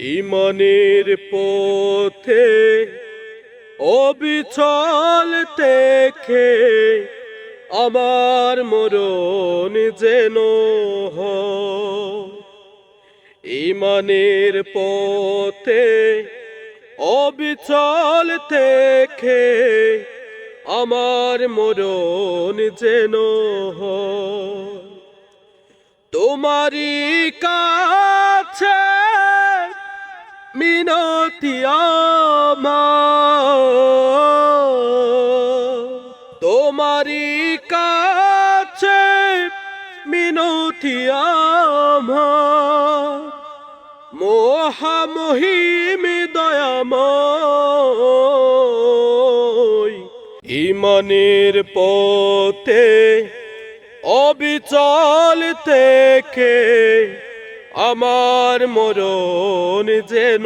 ইমানের পথে অবিচল দেখে আমার মরণ যেন। ইমানের পথে অবিচল দেখে আমার মরণ যেন। তোমারই কাছে মিনতি তোমারই কাছে মিনতি মহামহিম দয়াময়। ইমানের পথে অবিচল থেকে আমার মরণ যেন।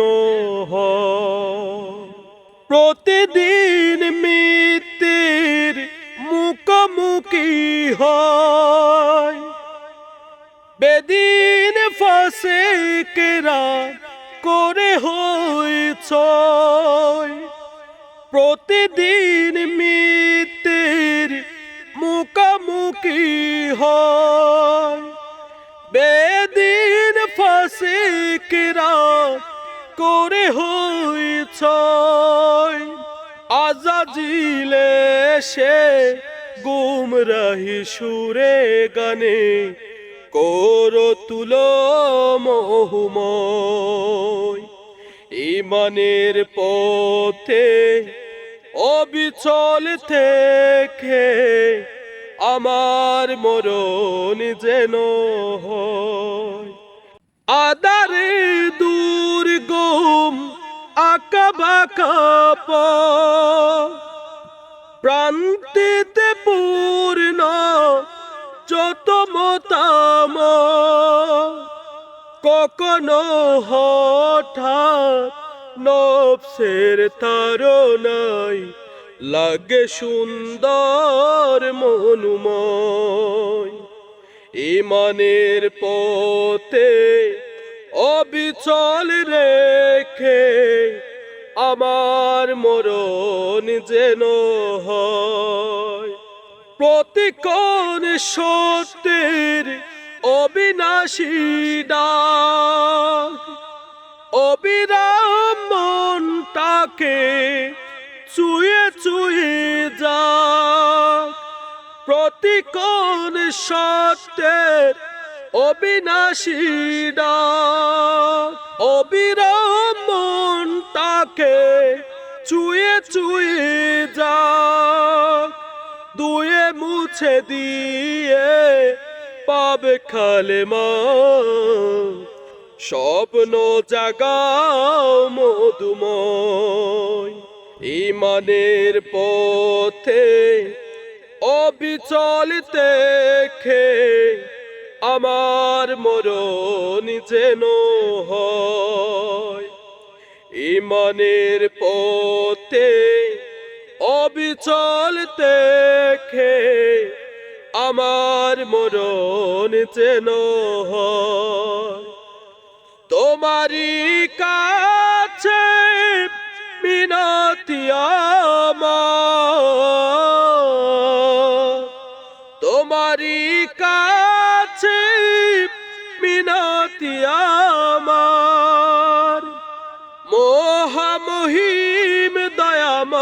প্রতিদিন মৃত্যুর মুখোমুখি হয় বেদিন ফাঁসে কেরা করে হইছ প্রতিদিন মৃত্যুর কেরা হইছ। আজাজিলে সে গুমরাহি সুরে গানে কর তুলো মহুময়। ইমানের পথে অবিচল থেকে আমার মরণ যেন হয়। আদারে বাঁকা প্রান্তিতে পূর্ণ যত মতাম কখনো হঠাৎ নবসের তারনাই লাগে সুন্দর মনুময়। ইমানের পথে অবিচল রেখে আমার মরণ যেন হয়। প্রতিকোণ সত্যের অবিনাশী ডাক, অবিরাম মনটাকে চুয়ে চুয়ে যাক। প্রতিকোণ সত্যের অবিনাশী ডাক, অবিরাম মনটাকে চুয়ে চুয়ে যাক দুয়ে মুছে দিয়ে পাবে খালে মা স্বপ্ন জাগাও মধুময়, ইমানের পথে অবিচল দেখে আমার মরণ যেন হয়। ইমানের পথে অবিচল দেখে আমার মরণ যেন তোমারই কাছে মিনতি তোমারই কাছে মিনতি আমার। মহামহিম দয়াময়।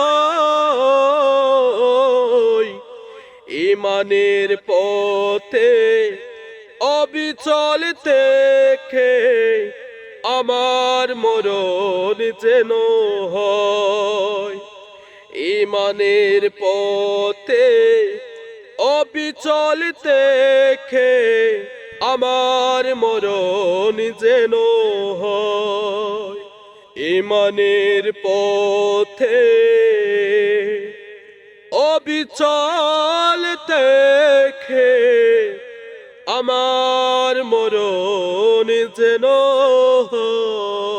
ইমানের পথে অবিচল দেখে আমার মরণ যেন হয়। ইমানের পথে অবিচল দেখে আমার মরণ যেন হয়। ইমানের পথে অবিচল দেখে আমার মরণ যেন হয়।